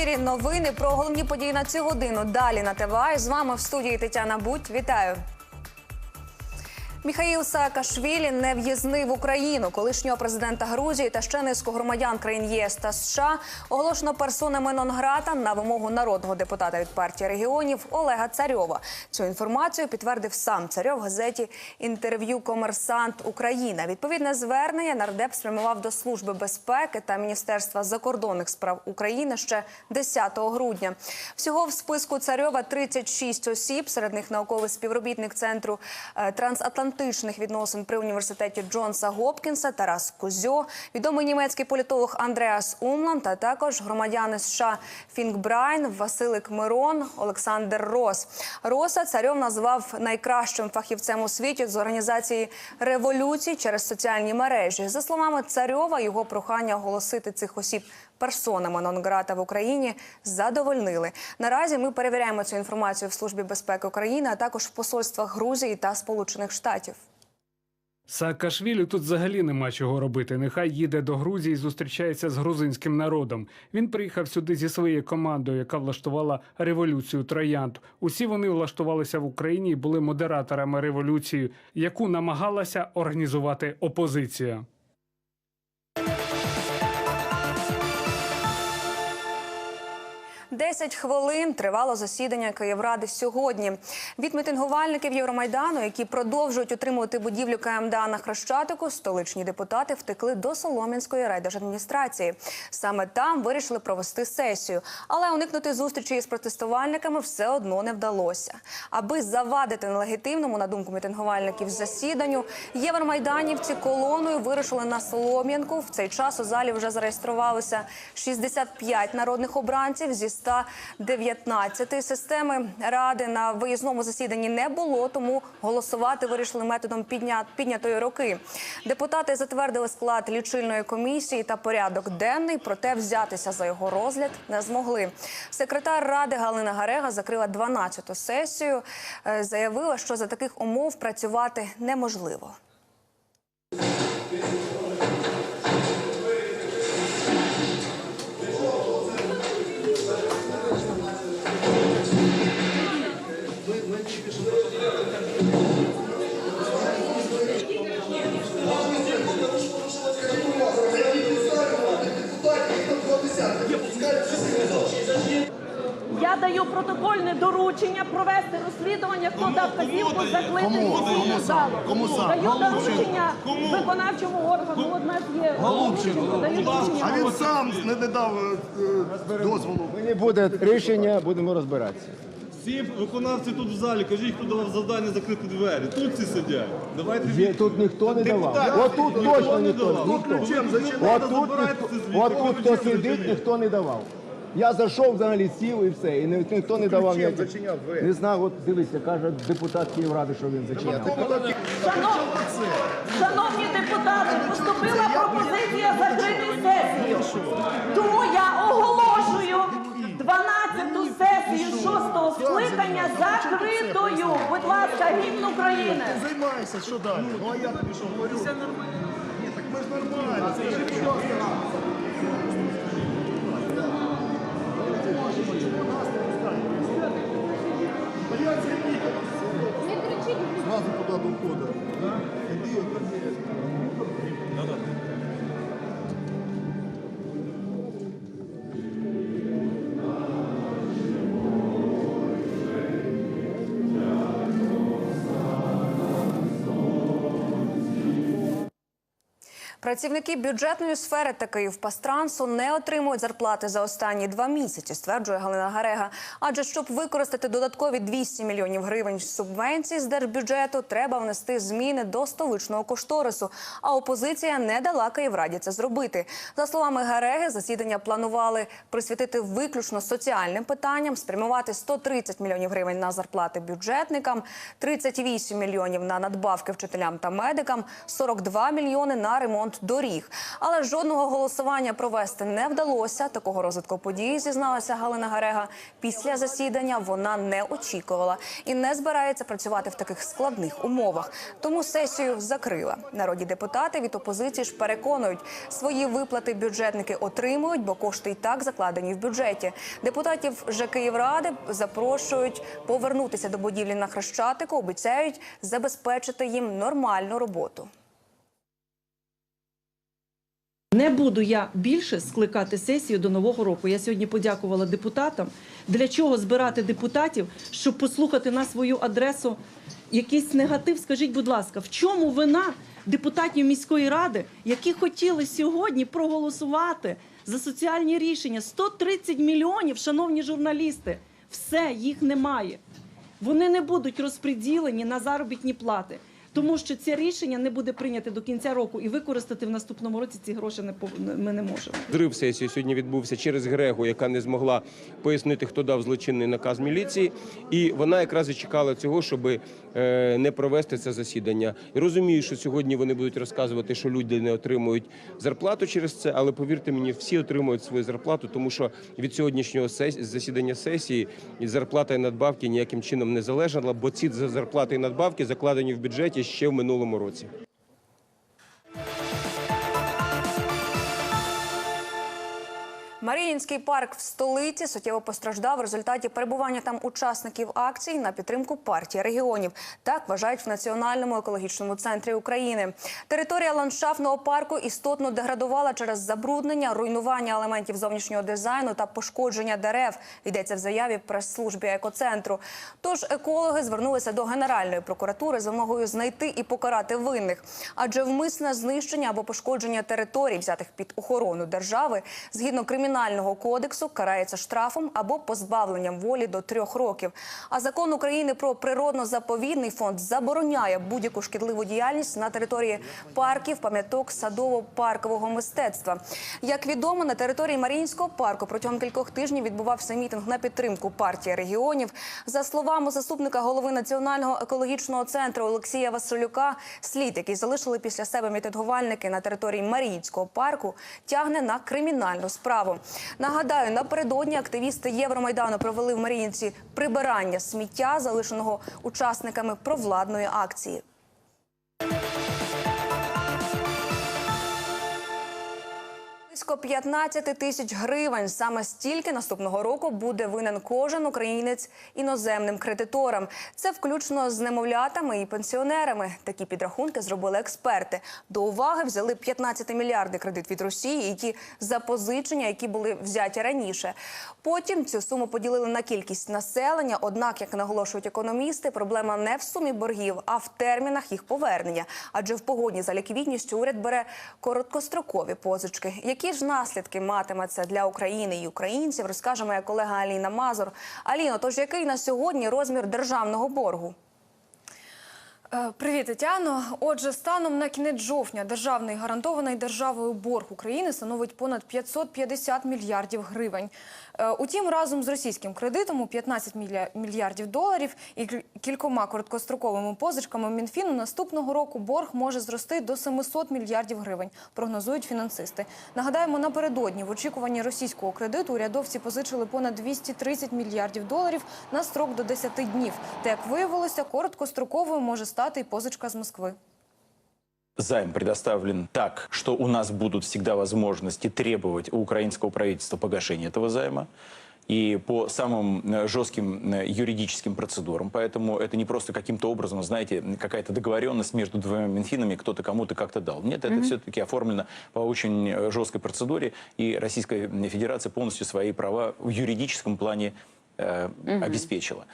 Ефірі новини про головні події на цю годину. Далі на ТВА. З вами в студії Тетяна Будь. Вітаю. Міхаїл Саакашвілі не в'їзний в Україну. Колишнього президента Грузії та ще низку громадян країн ЄС та США оголошено персонами нон-грата на вимогу народного депутата від партії регіонів Олега Царьова. Цю інформацію підтвердив сам Царьов в газеті інтерв'ю Комерсант Україна. Відповідне звернення нардеп спрямував до служби безпеки та міністерства закордонних справ України ще 10 грудня. Всього в списку Царьова 36 осіб, серед них науковий співробітник центру е, трансатлантичних відносин при університеті Джонса Гопкінса Тарас Кузьо, відомий німецький політолог Андреас Умлан та також громадяни США Фінк Брайн, Василик Мирон, Олександр Рос. Роса царьов назвав найкращим фахівцем у світі з організації революцій через соціальні мережі. За словами царьова, його прохання оголосити цих осіб персонами нон-грата в Україні задовольнили. Наразі ми перевіряємо цю інформацію в службі безпеки України, а також в посольствах Грузії та Сполучених Штатів. Саакашвілі тут взагалі нема чого робити. Нехай їде до Грузії і зустрічається з грузинським народом. Він приїхав сюди зі своєю командою, яка влаштувала революцію троянд. Усі вони влаштувалися в Україні і були модераторами революції, яку намагалася організувати опозиція. Десять хвилин тривало засідання Київради сьогодні. Від мітингувальників Євромайдану, які продовжують утримувати будівлю КМДА на Хрещатику, столичні депутати втекли до Солом'янської райдержадміністрації. Саме там вирішили провести сесію, але уникнути зустрічі із протестувальниками все одно не вдалося. Аби завадити нелегітимному, на думку мітингувальників, засіданню, євромайданівці колоною вирушили на Солом'янку. В цей час у залі вже зареєструвалося 65 народних обранців зі 119 системи ради на виїзному засіданні не було, тому голосувати вирішили методом підня... піднятої руки. Депутати затвердили склад лічильної комісії та порядок денний, проте взятися за його розгляд не змогли. Секретар ради Галина Гарега закрила 12-ту сесію. Е, Заявила, що за таких умов працювати неможливо. Провести розслідування, хто дав вказівку закликати сам? залу. Кому сам? Даю доручення виконавчому органу. От нас є Голубченко. Даю доручення. А він сам не не дав е, дозволу. Не буде рішення, будемо розбиратися. Всі виконавці тут в залі, кажіть, хто давав завдання закрити двері. Тут всі сидять. Давайте Є, від- тут ніхто не давав. Депутати, Отут ніхто точно не ніхто. давав. ніхто. Ключем зачинайте, Отут, забирайте ніхто, звідти, отут хто ключем сидить, ніхто не давав. Я зайшов взагалі сів і все. І ні- ніхто не давав ніяких. зачиняв двері? Не знаю, от дивіться, каже депутат Київради, що він зачиняв. Шанов- Шановні депутати, поступила пропозиція закрити сесію. Тому я оголошую 12-ту сесію 6-го скликання закритою. Будь ласка, гімн України. Займайся, що далі? Ну а я тобі що говорю? Це нормально. Ні, так ми ж нормально. Це ж туди до входу. Иди, іди. Працівники бюджетної сфери та Київпастрансу не отримують зарплати за останні два місяці, стверджує Галина Гарега. Адже щоб використати додаткові 200 мільйонів гривень субвенцій з держбюджету, треба внести зміни до столичного кошторису. А опозиція не дала Київраді це зробити. За словами Гареги, засідання планували присвятити виключно соціальним питанням, спрямувати 130 мільйонів гривень на зарплати бюджетникам, 38 мільйонів на надбавки вчителям та медикам, 42 мільйони на ремонт доріг. Але жодного голосування провести не вдалося. Такого розвитку подій зізналася Галина Гарега. Після засідання вона не очікувала і не збирається працювати в таких складних умовах. Тому сесію закрила. Народні депутати від опозиції ж переконують, свої виплати бюджетники отримують, бо кошти і так закладені в бюджеті. Депутатів же Київради запрошують повернутися до будівлі на Хрещатику. Обіцяють забезпечити їм нормальну роботу. Не буду я більше скликати сесію до нового року. Я сьогодні подякувала депутатам. Для чого збирати депутатів, щоб послухати на свою адресу якийсь негатив? Скажіть, будь ласка, в чому вина депутатів міської ради, які хотіли сьогодні проголосувати за соціальні рішення? 130 мільйонів, шановні журналісти, все їх немає. Вони не будуть розподілені на заробітні плати. Тому що це рішення не буде прийняте до кінця року і використати в наступному році ці гроші не пов- ми не можемо. Зрив сесії сьогодні відбувся через Грегу, яка не змогла пояснити, хто дав злочинний наказ міліції, і вона якраз і чекала цього, щоб е, не провести це засідання. І розумію, що сьогодні вони будуть розказувати, що люди не отримують зарплату через це, але повірте мені, всі отримують свою зарплату, тому що від сьогоднішнього засідання сесії зарплата і надбавки ніяким чином не залежала, бо ці зарплати і надбавки закладені в бюджеті ще в минулому році. Маріїнський парк в столиці суттєво постраждав в результаті перебування там учасників акцій на підтримку партії регіонів. Так вважають в Національному екологічному центрі України. Територія ландшафтного парку істотно деградувала через забруднення, руйнування елементів зовнішнього дизайну та пошкодження дерев. Йдеться в заяві прес-службі екоцентру. Тож екологи звернулися до Генеральної прокуратури з вимогою знайти і покарати винних, адже вмисне знищення або пошкодження територій, взятих під охорону держави, згідно кримінального кодексу, карається штрафом або позбавленням волі до трьох років. А закон України про природно-заповідний фонд забороняє будь-яку шкідливу діяльність на території парків, пам'яток садово-паркового мистецтва. Як відомо, на території Маріїнського парку протягом кількох тижнів відбувався мітинг на підтримку партії регіонів. За словами заступника голови Національного екологічного центру Олексія Василюка, слід, який залишили після себе мітингувальники на території Маріїнського парку, тягне на кримінальну справу. Нагадаю, напередодні активісти Євромайдану провели в Маріїнці прибирання сміття, залишеного учасниками провладної акції. Близько 15 тисяч гривень. Саме стільки наступного року буде винен кожен українець іноземним кредиторам. Це включно з немовлятами і пенсіонерами. Такі підрахунки зробили експерти. До уваги взяли 15 мільярди кредит від Росії і ті запозичення, які були взяті раніше. Потім цю суму поділили на кількість населення. Однак, як наголошують економісти, проблема не в сумі боргів, а в термінах їх повернення. Адже в погодні за ліквідністю уряд бере короткострокові позички. Які ж наслідки матиме це для України і українців, розкаже моя колега Аліна Мазур. Аліно, тож який на сьогодні розмір державного боргу? Е, Привіт, Тетяно. Отже, станом на кінець жовтня державний гарантований державою борг України становить понад 550 мільярдів гривень. Е, Утім, разом з російським кредитом у 15 мілья- мільярдів доларів і кількома короткостроковими позичками Мінфіну наступного року борг може зрости до 700 мільярдів гривень, прогнозують фінансисти. Нагадаємо, напередодні в очікуванні російського кредиту урядовці позичили понад 230 мільярдів доларів на строк до 10 днів. Та як виявилося, короткостроковою може стати і позичка з Москви. Займ предоставлен так, что у нас будут всегда возможности требовать у украинского правительства погашения этого займа и по самым э, жестким э, юридическим процедурам. Поэтому это не просто каким-то образом, знаете, какая-то договоренность между двумя Минфинами, кто-то кому-то как-то дал. Нет, это все-таки оформлено по очень э, жесткой процедуре, и Российская Федерация полностью свои права в юридическом плане э, обеспечила.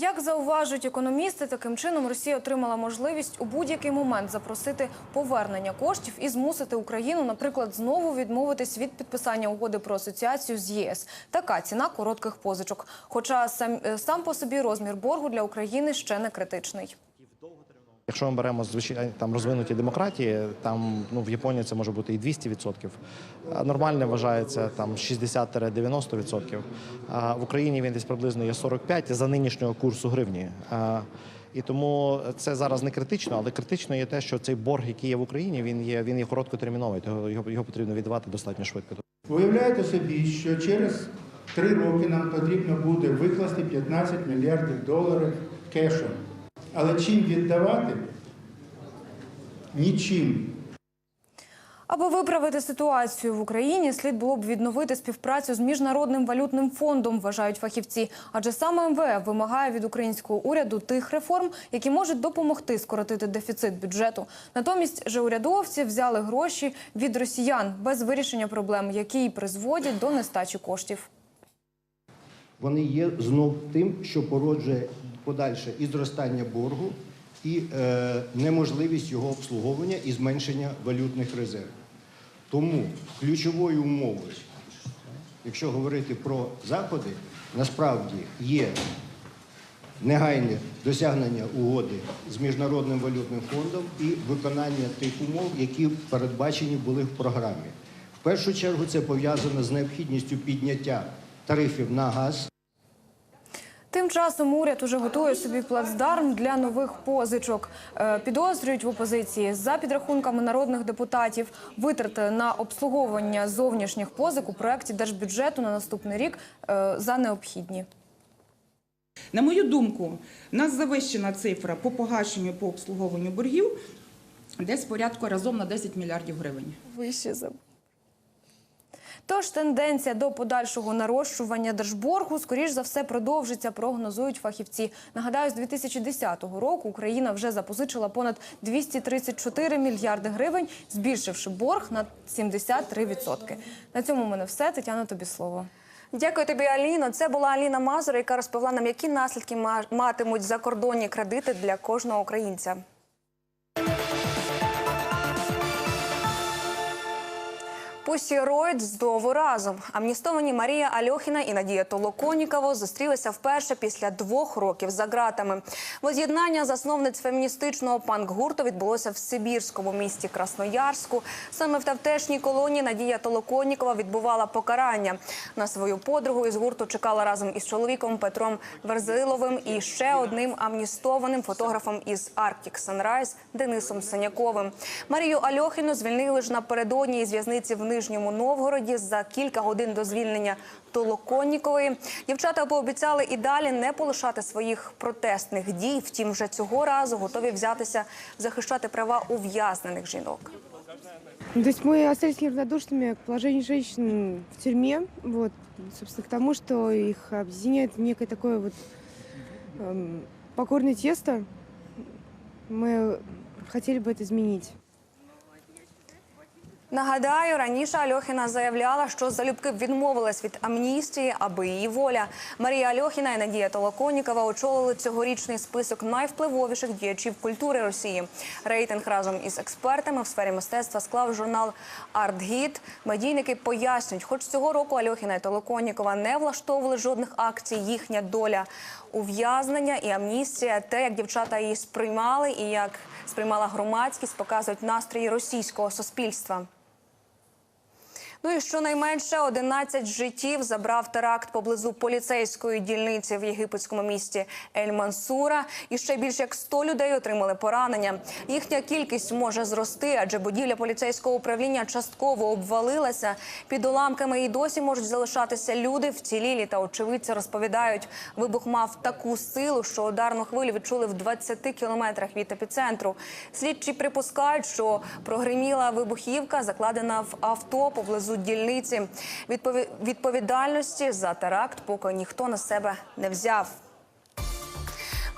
Як зауважують економісти, таким чином Росія отримала можливість у будь-який момент запросити повернення коштів і змусити Україну, наприклад, знову відмовитись від підписання угоди про асоціацію з ЄС. Така ціна коротких позичок. Хоча сам, е, сам по собі розмір боргу для України ще не критичний. Якщо ми беремо звичайно там розвинуті демократії, там ну в Японії це може бути і 200%. А Нормальне вважається там 60-90%. А в Україні він десь приблизно є 45% за нинішнього курсу гривні. І тому це зараз не критично, але критично є те, що цей борг, який є в Україні, він є він є короткотерміновий. Його, його потрібно віддавати достатньо швидко. Уявляєте собі, що через три роки нам потрібно буде викласти 15 мільярдів доларів кешем. Але чим віддавати? Нічим. Аби виправити ситуацію в Україні, слід було б відновити співпрацю з міжнародним валютним фондом, вважають фахівці. Адже саме МВФ вимагає від українського уряду тих реформ, які можуть допомогти скоротити дефіцит бюджету. Натомість же урядовці взяли гроші від росіян без вирішення проблем, які й призводять до нестачі коштів. Вони є знов тим, що породжує подальше і зростання боргу, і е, неможливість його обслуговування і зменшення валютних резервів. Тому ключовою умовою, якщо говорити про заходи, насправді є негайне досягнення угоди з міжнародним валютним фондом і виконання тих умов, які передбачені були в програмі. В першу чергу це пов'язано з необхідністю підняття тарифів на газ. Тим часом уряд уже готує собі плацдарм для нових позичок. Е, Підозрюють в опозиції за підрахунками народних депутатів витрати на обслуговування зовнішніх позик у проєкті держбюджету на наступний рік е, за необхідні. На мою думку, у нас завищена цифра по погашенню по обслуговуванню боргів десь порядку разом на 10 мільярдів гривень. Вище за Тож тенденція до подальшого нарощування держборгу, скоріш за все, продовжиться, прогнозують фахівці. Нагадаю, з 2010 року Україна вже запозичила понад 234 мільярди гривень, збільшивши борг на 73%. На цьому в мене все. Тетяна, тобі слово. Дякую тобі, Аліно. Це була Аліна Мазур, яка розповіла нам, які наслідки ма- матимуть закордонні кредити для кожного українця. Пусі Ройд знову разом. Амністовані Марія Альохіна і Надія Толоконікова зустрілися вперше після двох років за ґратами. Воз'єднання засновниць феміністичного панк-гурту відбулося в Сибірському місті Красноярську. Саме в тавтешній колонії Надія Толоконікова відбувала покарання. На свою подругу із гурту чекала разом із чоловіком Петром Верзиловим і ще одним амністованим фотографом із Arctic Sunrise Денисом Саняковим. Марію Альохіну звільнили ж напередодні із в'язниці в Нижньому Новгороді за кілька годин до звільнення Толоконнікової. Дівчата пообіцяли і далі не полишати своїх протестних дій. Втім, вже цього разу готові взятися захищати права ув'язнених жінок. Ну, То есть мы остались неравнодушными к положению женщин в тюрьме, вот, собственно, к тому, что их объединяет некое такое вот эм, покорное тесто. Мы хотели бы это изменить. Нагадаю, раніше Альохіна заявляла, що залюбки відмовилась від амністії, аби її воля. Марія Альохіна і Надія Толоконікова очолили цьогорічний список найвпливовіших діячів культури Росії. Рейтинг разом із експертами в сфері мистецтва склав журнал «Артгід». Медійники пояснюють, хоч цього року Альохіна і Толоконікова не влаштовували жодних акцій. Їхня доля ув'язнення і амністія, те, як дівчата її сприймали і як сприймала громадськість, показують настрої російського суспільства. Ну і щонайменше 11 життів забрав теракт поблизу поліцейської дільниці в єгипетському місті Ель-Мансура. І ще більше як 100 людей отримали поранення. Їхня кількість може зрости, адже будівля поліцейського управління частково обвалилася. Під уламками і досі можуть залишатися люди. Вцілілі та очевидці розповідають, вибух мав таку силу, що ударну хвилю відчули в 20 кілометрах від епіцентру. Слідчі припускають, що прогриміла вибухівка, закладена в авто поблизу дільниці. Відпові- Відповідальності за теракт поки ніхто на себе не взяв.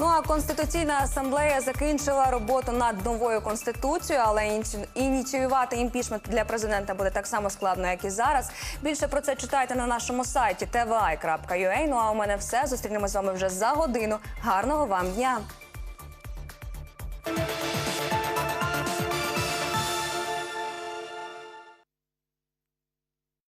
Ну а конституційна асамблея закінчила роботу над новою конституцією, але ініціювати імпічмент для президента буде так само складно, як і зараз. Більше про це читайте на нашому сайті tvi.ua. Ну а у мене все. Зустрінемось з вами вже за годину. Гарного вам дня!